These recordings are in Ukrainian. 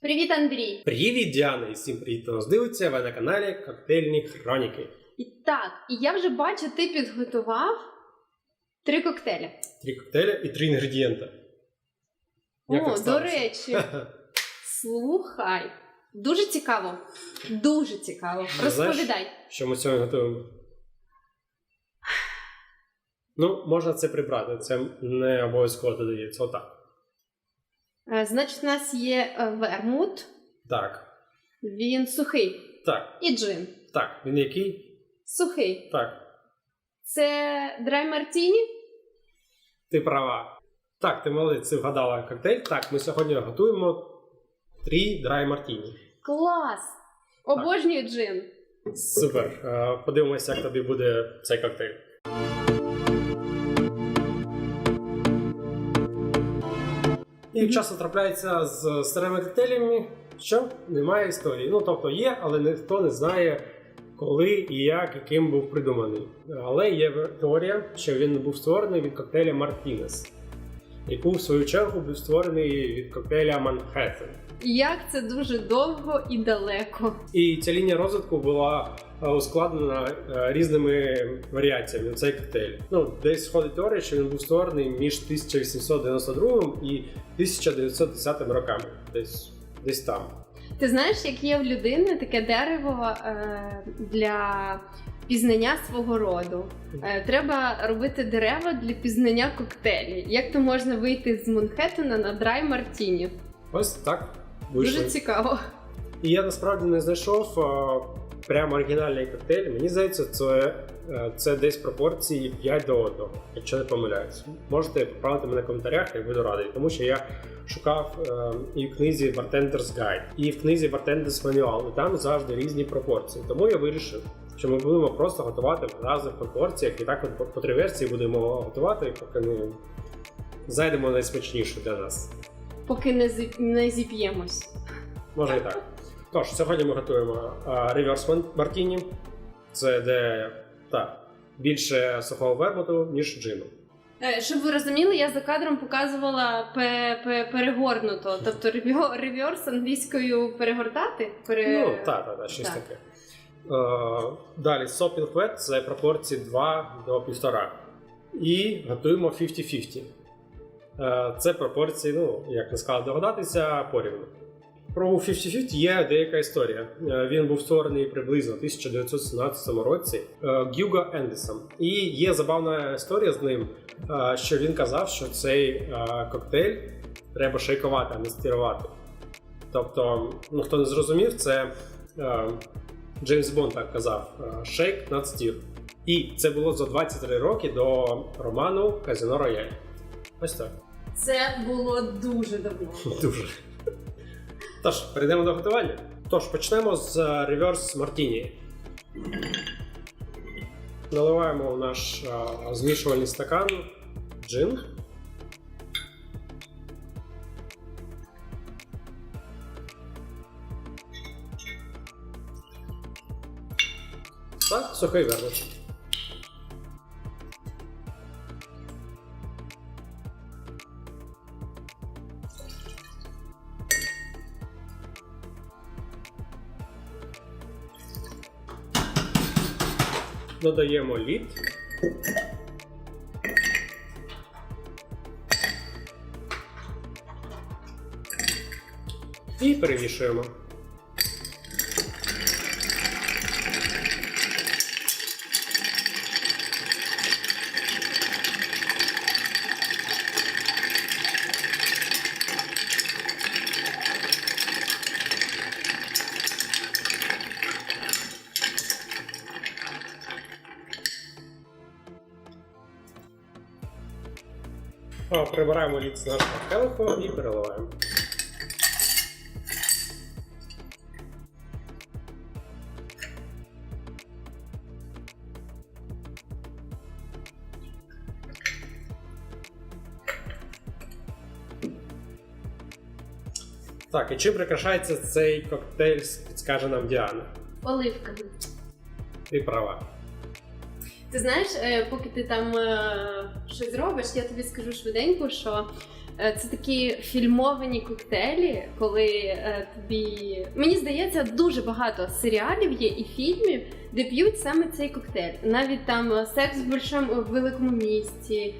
Привіт, Андрій! Привіт, Діана! І всім привіт, хто нас дивиться. Ви на каналі Коктейльні Хроніки. І так, і я вже бачу, ти підготував три коктейлі. Три коктейля і три інгредієнти. Як О, до речі, слухай. Дуже цікаво. Дуже цікаво. Ну, знаєш- Розповідай. Що ми сьогодні готуємо? Ну, можна це прибрати, це не обов'язково додається. Отак. Е, Значить, у нас є е, вермут, Так. він сухий. Так. І джин. Так. Він який? Сухий. Так. Це драй мартіні. Ти права. Так, ти молодець, ти вгадала коктейль. Так, ми сьогодні готуємо три драй мартіні. Клас! Обожнюю джин. Супер. Е, Подивимося, як тобі буде цей коктейль. І часто трапляється з старими коктейлями, що немає історії. Ну, тобто є, але ніхто не знає, коли і як, яким був придуманий. Але є теорія, що він був створений від коктейля Мартінес, який в свою чергу був створений від коктейля Манхеттен. Як це дуже довго і далеко. І ця лінія розвитку була е, ускладнена е, різними варіаціями. Цей коктейль. Ну, десь ходить теорія, що він був створений між 1892 і 1910 роками. Десь десь там. Ти знаєш, як є в людини таке дерево е, для пізнання свого роду. Е, треба робити дерева для пізнання коктейлів. Як то можна вийти з Манхеттена на драй Мартіні? Ось так. Вийшли. Дуже цікаво. І я насправді не знайшов е, прямо оригінальний коктейль. Мені здається, це, е, це десь пропорції 5 до 1, якщо не помиляюсь. Можете поправити мене в коментарях, я буду радий, тому що я шукав е, і в книзі Bartender's Guide, і в книзі Bartender's Manual, і там завжди різні пропорції. Тому я вирішив, що ми будемо просто готувати в різних пропорціях, і так от по- три версії будемо готувати, поки не знайдемо найсмачнішу для нас. Поки не, зі- не зіп'ємось. Може і так. Тож, сьогодні ми готуємо реверс мартіні. Це де так, більше сухого вермуту, ніж джину. Е, Щоб ви розуміли, я за кадром показувала пе- пе- перегорнуто, тобто реверс англійською перегортати. Пере... Ну, так, так, так, щось так. таке. Е, далі сопінг вет це пропорції 2 до 1,5. І готуємо 50-50. Е, це пропорції, ну, як не сказав, догадатися, порівну. Про 50-50 є деяка історія. Е, Він був створений приблизно в 1917 році Гюго Ендесом. І є забавна історія з ним, що він казав, що цей коктейль треба шейкувати, а не стірувати. Тобто, ну хто не зрозумів, це Джеймс Бонд так казав: е, шейк над стір. І це було за 23 роки до роману Казино Рояль. Ось так. Це було дуже давно. Дуже. Тож, перейдемо до готування. Тож, почнемо з е, реверс мартіні. Наливаємо в наш е, змішувальний стакан джин. Сухий вермут. Додаємо лід. І перемішуємо. Прибираємо лід з нашого келиху і переливаємо. Так, і чим прикрашається цей коктейль, підскаже нам Діана. Оливками. Ти права. Ти знаєш, е, поки ти там е, щось робиш, я тобі скажу швиденько, що Е, Це такі фільмовані коктейлі, коли е, тобі. Мені здається, дуже багато серіалів є і фільмів, де п'ють саме цей коктейль. Навіть там е, секс в большому в великому місті,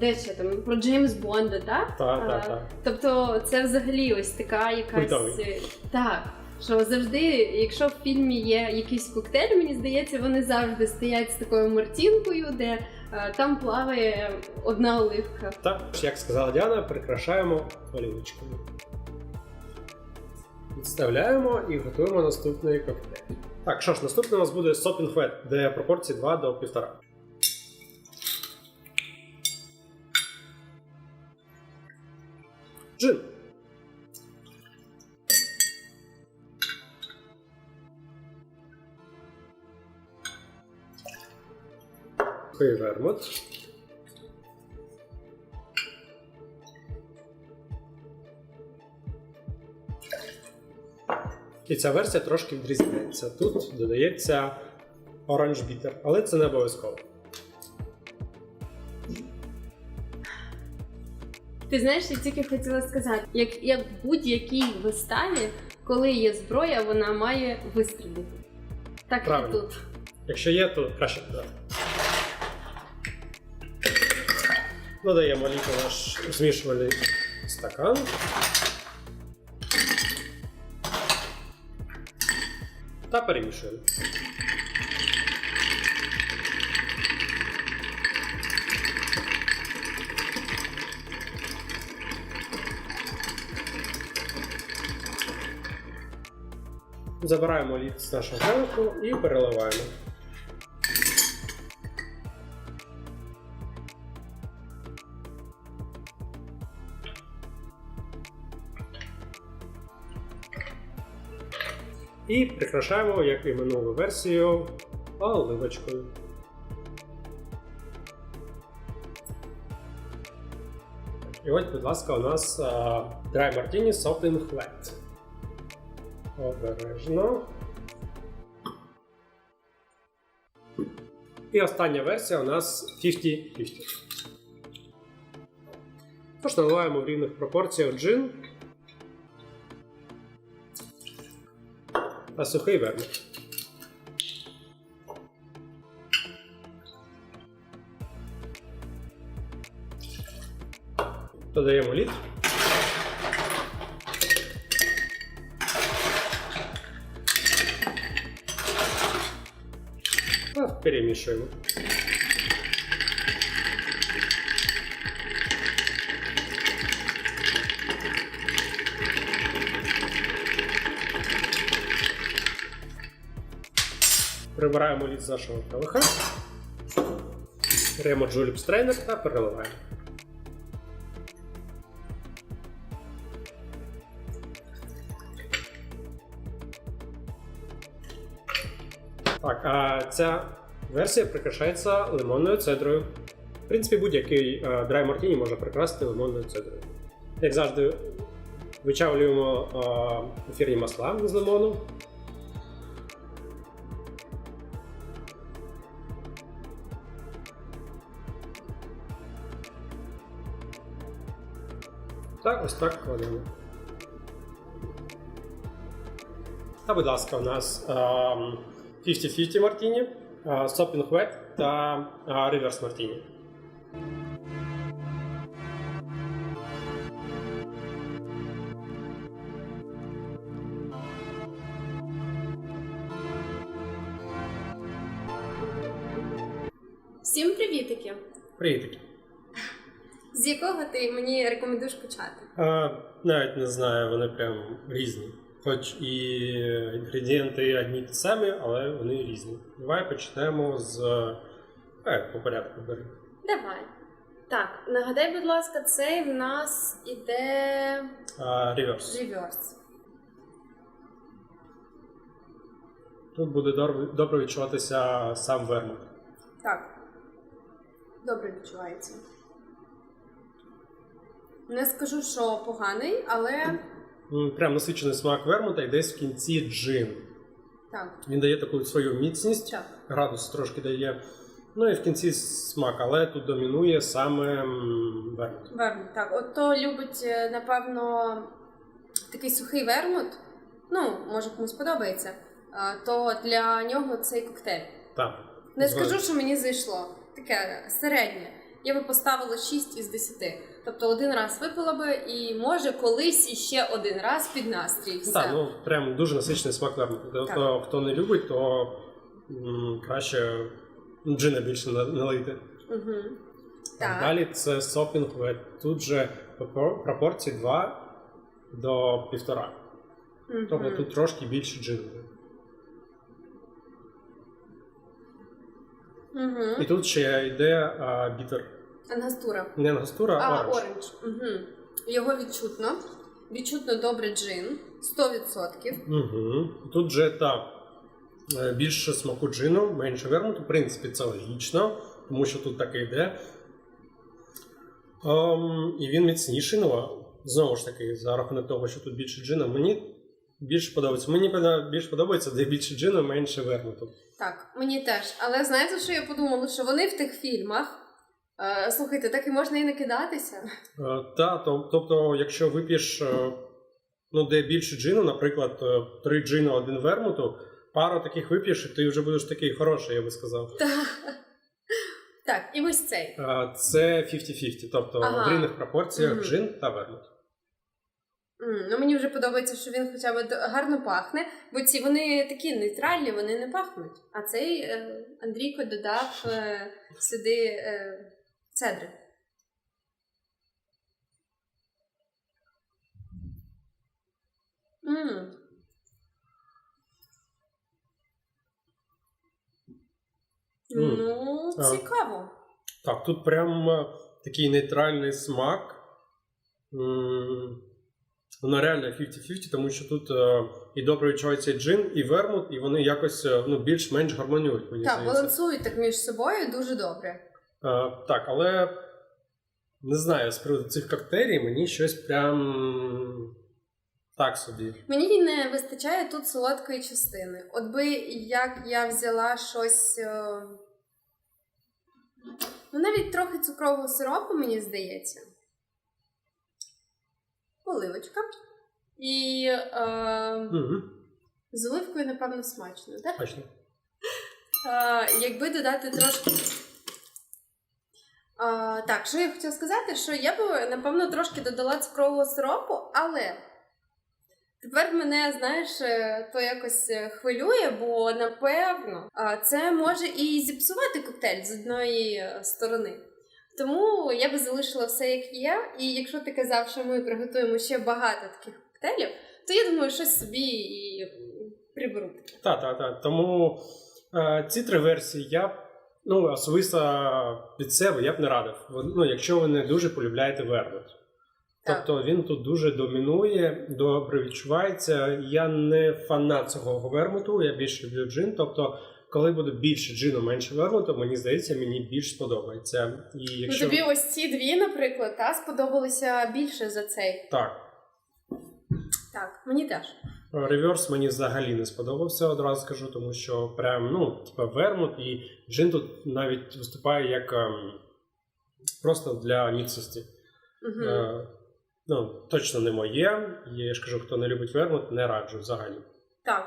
де ще там про Джеймс Бонда, так? Так, так, так. Тобто це взагалі ось така якась. Культовий. Так. Що завжди, якщо в фільмі є якийсь коктейль, мені здається, вони завжди стоять з такою мартінкою, де там плаває одна оливка. Так, як сказала Діана, прикрашаємо олівочкою. Відставляємо і готуємо наступний коктейль. Так, що ж, наступний у нас буде Wet, де пропорції 2 до 1,5. Джин. Сухий вермут. І ця версія трошки відрізняється. Тут додається оранж бітер, але це не обов'язково. Ти знаєш, я тільки хотіла сказати, як, як в будь-якій виставі, коли є зброя, вона має вистрілити. Так Правильно. і тут. Якщо є, то краще додати. Додаємо літо наш змішувальний стакан. Та перемішуємо. Забираємо лід з нашого келиху і переливаємо. І прикрашаємо, як і минулу версію, оливочкою. І ось, будь ласка, у нас Dry Martini Sopping Wet. Обережно. І остання версія у нас 50-50. Тож наливаємо в рівних пропорціях джин та сухий вермут. Додаємо лід. Та перемішуємо. Прибираємо лід з нашого келиха. Беремо джуліп стрейнер та переливаємо. Так, а ця версія прикрашається лимонною цедрою. В принципі, будь-який е, драй мартіні може прикрасити лимонною цедрою. Як завжди, вичавлюємо е, ефірні масла з лимону. Так, ось так кладемо. Та, будь ласка, у нас ем, 50-50 мартіні, Sopping Wet та е, Reverse мартіні. Всім привітики! Привітики. З якого ти мені рекомендуєш почати? А, навіть не знаю, вони прям різні. Хоч і інгредієнти одні ті самі, але вони різні. Давай почнемо з. Е, по порядку бери. Давай. Так, нагадай, будь ласка, цей в нас іде Реверс. реверс. Тут буде добре відчуватися сам вермут. Так. Добре відчувається. Не скажу, що поганий, але Прям насичений смак вермута і десь в кінці джин. так. Він дає таку свою міцність, Так. градус трошки дає Ну і в кінці смак, але тут домінує саме вермут. Вермут, так. От то любить, е, напевно, такий сухий вермут. Ну, може комусь подобається. То для нього цей коктейль. Так. Не Згоден. скажу, що мені зайшло. Таке середнє. Я би поставила 6 із 10. Тобто один раз випила би і може колись іще один раз під настрій. Все. Так, ну прям дуже насичений смак вермуту. Тобто, хто не любить, то м, краще джина більше на- налити. Угу. Так. Далі це сопінг вет. Тут же пропор- пропорції 2 до 1,5. Мгм. Тобто тут трошки більше джину. Мгм. І тут ще йде а, бітер. Ангастура. Не ангастура, а оранж. оранж. Угу. Його відчутно. Відчутно добре джин. 100%. Угу. Тут же так. е, Більше смаку джину, менше вермуту. В принципі, це логічно, тому що тут таке йде. Ем, і він міцніший, ну, знову ж таки, за рахунок того, що тут більше джину, мені більше подобається. Мені більше подобається, де більше джину, менше вермуту. Так, мені теж. Але знаєте, що я подумала? Що вони в тих фільмах. Е, слухайте, так і можна і накидатися. Е, Та, тобто, якщо вип'єш е, ну, де більше джину, наприклад, три джину, один вермуту, пару таких вип'єш, і ти вже будеш такий хороший, я би сказав. Так. Так, і ось цей. Це 50-50, тобто Ага. в рівних пропорціях Мгм. джин та вермут. Ну мені вже подобається, що він хоча б гарно пахне, бо ці вони такі нейтральні, вони не пахнуть. А цей е, Андрійко додав е, сюди е, цедри. М. М. Ну, А. цікаво. Так, тут прям е, такий нейтральний смак. М, Воно реально 50-50, тому що тут е, і добре відчувається і джин, і вермут, і вони якось е, ну, більш-менш гармонюють, мені Так, здається. балансують так між собою дуже добре. Е, так, але не знаю, з приводу цих коктейлів мені щось прям так собі. Мені не вистачає тут солодкої частини. От би як я взяла щось. е, Ну, навіть трохи цукрового сиропу, мені здається. Оливочка. І е, Угу, з оливкою, напевно, смачно, так? точно. Е, якби додати трошки. А, так, що я хотіла сказати, що я б, напевно, трошки додала цукрового сиропу, але тепер мене, знаєш, е, то якось е, хвилює, бо напевно це може і зіпсувати коктейль з одної е, сторони. Тому я би залишила все як є. І якщо ти казав, що ми приготуємо ще багато таких коктейлів, то я думаю, щось собі і приберу. Так, так, так. Тому е, ці три версії я ну, особисто від себе я б не радив. Ну, якщо ви не дуже полюбляєте вермут. Тобто він тут дуже домінує, добре відчувається. Я не фанат цього вермуту, я більше люблю джин. Тобто, коли буде більше джину, менше вермуту, мені здається, мені більш сподобається. І якщо Ну, тобі ось ці дві, наприклад, та сподобалися більше за цей. так, Так, мені теж. Реверс мені взагалі не сподобався, одразу скажу, тому що прям ну, типа вермут і джин тут навіть виступає як ем, просто для міцності. Угу. Е, ну, точно не моє. Я ж кажу, хто не любить вермут, не раджу взагалі. Так,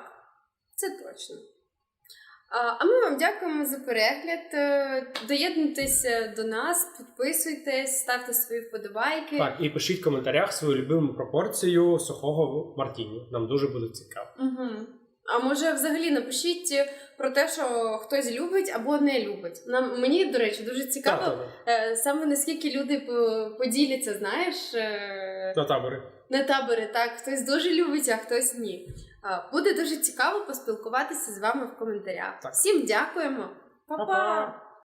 це точно. А, ми вам дякуємо за перегляд. Е, Доєднуйтеся до нас, підписуйтесь, ставте свої вподобайки. Так, і пишіть в коментарях свою любиму пропорцію сухого мартіні. Нам дуже буде цікаво. Угу. А може, взагалі напишіть про те, що хтось любить або не любить. Нам мені, до речі, дуже цікаво, Так, так, е, саме наскільки люди по- поділяться, знаєш. е, на табори. На табори, так, хтось дуже любить, а хтось ні. Буде дуже цікаво поспілкуватися з вами в коментарях. Так. Всім дякуємо. Па-па! Па-па!